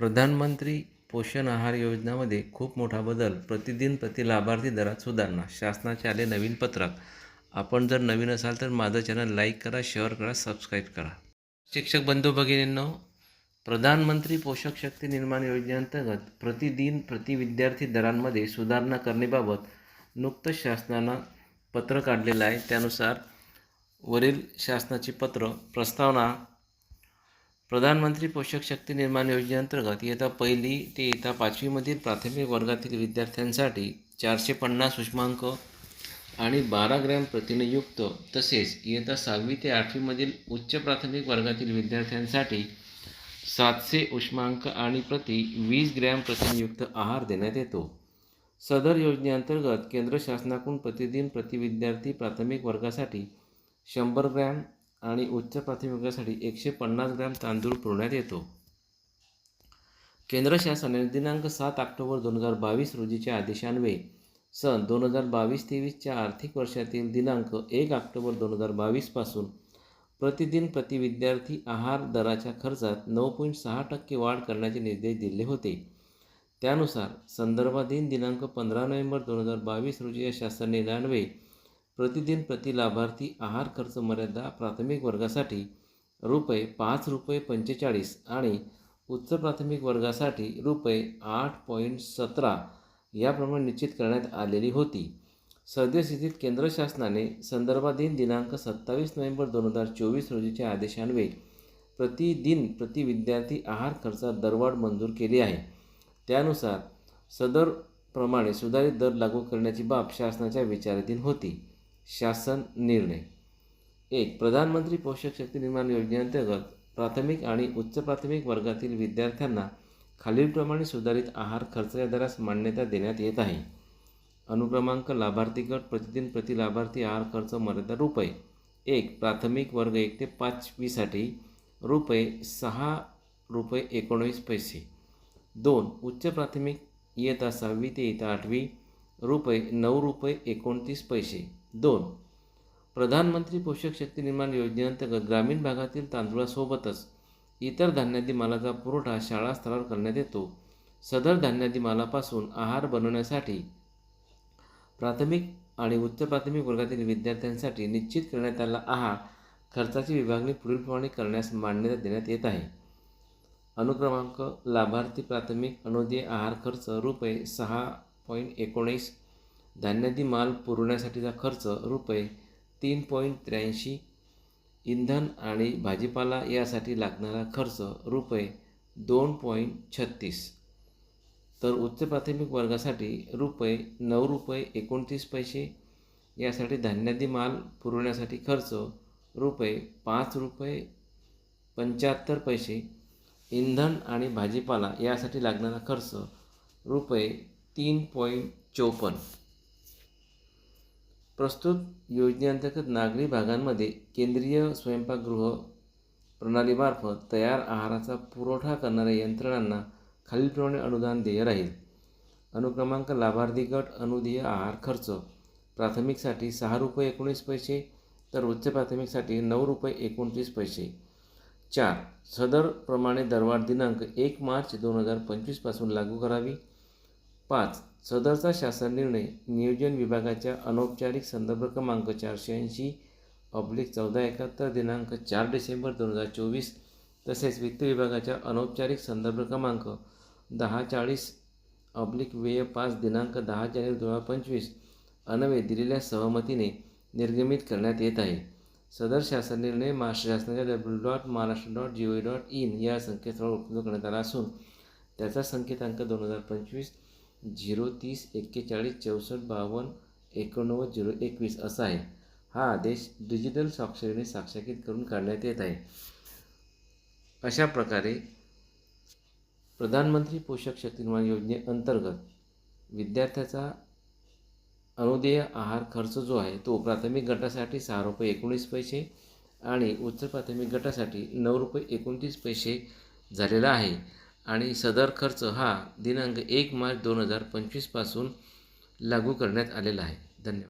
प्रधानमंत्री पोषण आहार योजनामध्ये खूप मोठा बदल. प्रतिदिन प्रति लाभार्थी दरात सुधारणा. शासनाचे आले नवीन पत्रक. आपण जर नवीन असाल तर माझं चॅनल लाईक करा शेअर करा सबस्क्राईब करा. शिक्षक बंधू भगिनींनो प्रधानमंत्री पोषक शक्ती निर्माण योजनेअंतर्गत प्रतिदिन प्रति विद्यार्थी दरांमध्ये सुधारणा करण्याबाबत नुकतंच शासनानं पत्र काढलेलं आहे. त्यानुसार वरील शासनाची पत्र प्रस्तावना प्रधानमंत्री पोषक शक्ती निर्माण योजनेअंतर्गत इयत्ता पहिली ते इयत्ता पाचवीमधील प्राथमिक वर्गातील विद्यार्थ्यांसाठी चारशे पन्नास उष्मांक आणि बारा ग्रॅम प्रथिनयुक्त तसेच इयत्ता सहावी ते आठवीमधील उच्च प्राथमिक वर्गातील विद्यार्थ्यांसाठी सातशे उष्मांक आणि प्रति वीस ग्रॅम प्रथिनयुक्त आहार देण्यात येतो. सदर योजनेअंतर्गत केंद्र शासनाकडून प्रतिदिन प्रति विद्यार्थी प्राथमिक वर्गासाठी शंभर ग्रॅम आणि उच्च प्राथमिकासाठी एकशे पन्नास ग्रॅम तांदूळ पुरवण्यात येतो. केंद्र शासनाने दिनांक सात ऑक्टोबर दोन हजार बावीस रोजीच्या आदेशान्वये सन दोन हजार बावीस तेवीसच्या आर्थिक वर्षातील दिनांक एक ऑक्टोबर दोन हजार बावीसपासून प्रतिदिन प्रति विद्यार्थी आहार दराच्या खर्चात नऊ पॉईंट सहा टक्के वाढ करण्याचे निर्देश दिले होते. त्यानुसार संदर्भाधीन दिनांक पंधरा नोव्हेंबर दोन हजार बावीस रोजी या शासन निर्णयान्वये प्रतिदिन प्रति लाभार्थी आहार खर्च मर्यादा प्राथमिक वर्गासाठी रुपये पाच रुपये पंचेचाळीस आणि उच्च प्राथमिक वर्गासाठी रुपये आठ पॉईंट सतरा याप्रमाणे निश्चित करण्यात आलेली होती. सद्यस्थितीत केंद्र शासनाने संदर्भाधीन दिनांक सत्तावीस नोव्हेंबर दोन हजार चोवीस रोजीच्या आदेशान्वये प्रतिदिन प्रति विद्यार्थी आहार खर्चात दरवाढ मंजूर केली आहे. त्यानुसार सदरप्रमाणे सुधारित दर लागू करण्याची बाब शासनाच्या विचाराधीन होती. शासन निर्णय. एक प्रधानमंत्री पोषक शक्ती निर्माण योजनेअंतर्गत प्राथमिक आणि उच्च प्राथमिक वर्गातील विद्यार्थ्यांना खालीलप्रमाणे सुधारित आहार खर्च या दरास मान्यता देण्यात येत आहे. अनुक्रमांक लाभार्थी गट प्रतिदिन प्रति लाभार्थी आहार खर्च मर्यादा रुपये. एक प्राथमिक वर्ग एक ते पाचवीसाठी रुपये सहा रुपये एकोणवीस पैसे. दोन उच्च प्राथमिक इयत्ता सहावी ते इयत्ता आठवी रुपये नऊ रुपये एकोणतीस पैसे. दोन. प्रधानमंत्री पोषक शक्ती निर्माण योजनेअंतर्गत ग्रामीण भागातील तांदूळासोबतच इतर धान्यादी मालाचा पुरवठा शाळा स्तरावर करण्यात येतो. सदर धान्यादी मालापासून आहार बनवण्यासाठी प्राथमिक आणि उच्च प्राथमिक वर्गातील विद्यार्थ्यांसाठी निश्चित करण्यात आला आहार खर्चाची विभागणी पुढीलप्रमाणे करण्यास मान्यता देण्यात येत आहे. अनुक्रमांक लाभार्थी प्राथमिक अनुदेय आहार खर्च रुपये सहा पॉईंट एकोणीस धान्यादी माल पुरवण्यासाठीचा खर्च रुपये तीन पॉईंट त्र्याऐंशी. इंधन आणि भाजीपाला यासाठी लागणारा खर्च रुपये दोन पॉईंट छत्तीस. तर उच्च प्राथमिक वर्गासाठी रुपये नऊ रुपये एकोणतीस पैसे. यासाठी धान्यादी माल पुरवण्यासाठी खर्च रुपये पाच रुपये पंच्याहत्तर पैसे. इंधन आणि भाजीपाला यासाठी लागणारा खर्च रुपये तीन पॉईंट चोपन्न. प्रस्तुत योजनेअंतर्गत नागरी भागांमध्ये केंद्रीय स्वयंपाकगृह प्रणालीमार्फत तयार आहाराचा पुरवठा करणाऱ्या यंत्रणांना खालीलप्रमाणे अनुदान देय राहील. अनुक्रमांक लाभार्थी गट अनुदेय आहार खर्च प्राथमिकसाठी सहा रुपये एकोणीस पैसे तर उच्च प्राथमिकसाठी नऊ रुपये एकोणतीस पैसे. चार सदरप्रमाणे दरवाढ दिनांक एक मार्च दोन हजार पंचवीसपासून लागू करावी. पाच. सदरचा शासन निर्णय. नियोजन विभागाच्या अनौपचारिक संदर्भ क्रमांक चारशे ऐंशी ऑब्लिक चौदा एकाहत्तर दिनांक चार डिसेंबर दोन हजार चोवीस तसेच वित्त विभागाच्या अनौपचारिक संदर्भ क्रमांक दहा चाळीस ऑब्लिक वेय पाच दिनांक दहा जानेवारी दोन हजार पंचवीस अनवे दिलेल्या सहमतीने निर्गमित करण्यात येत आहे. सदर शासन निर्णय महाराष्ट्र शासनाच्या W dot Maharashtra dot G O dot in या संकेतस्थळावर उपलब्ध करण्यात आला असून त्याचा संकेतांक दोन हजार पंचवीस झिरो तीस एक्केचाळीस चौसष्ट बावन्न एकोणनव्वद झिरो एकवीस असा आहे. हा आदेश डिजिटल स्वाक्षरीने साक्षांकित करून काढण्यात येत आहे. अशा प्रकारे प्रधानमंत्री पोषक शक्ती निर्माण योजनेअंतर्गत विद्यार्थ्याचा अनुदेय आहार खर्च जो आहे तो प्राथमिक गटासाठी सहा रुपये एकोणीस पैसे आणि उच्च प्राथमिक गटासाठी नऊ रुपये एकोणतीस पैसे झालेला आहे. आणि सदर खर्च हा दिनांक एक मार्च दोन हजार पंचवीसपासून लागू करण्यात आलेला आहे. धन्यवाद.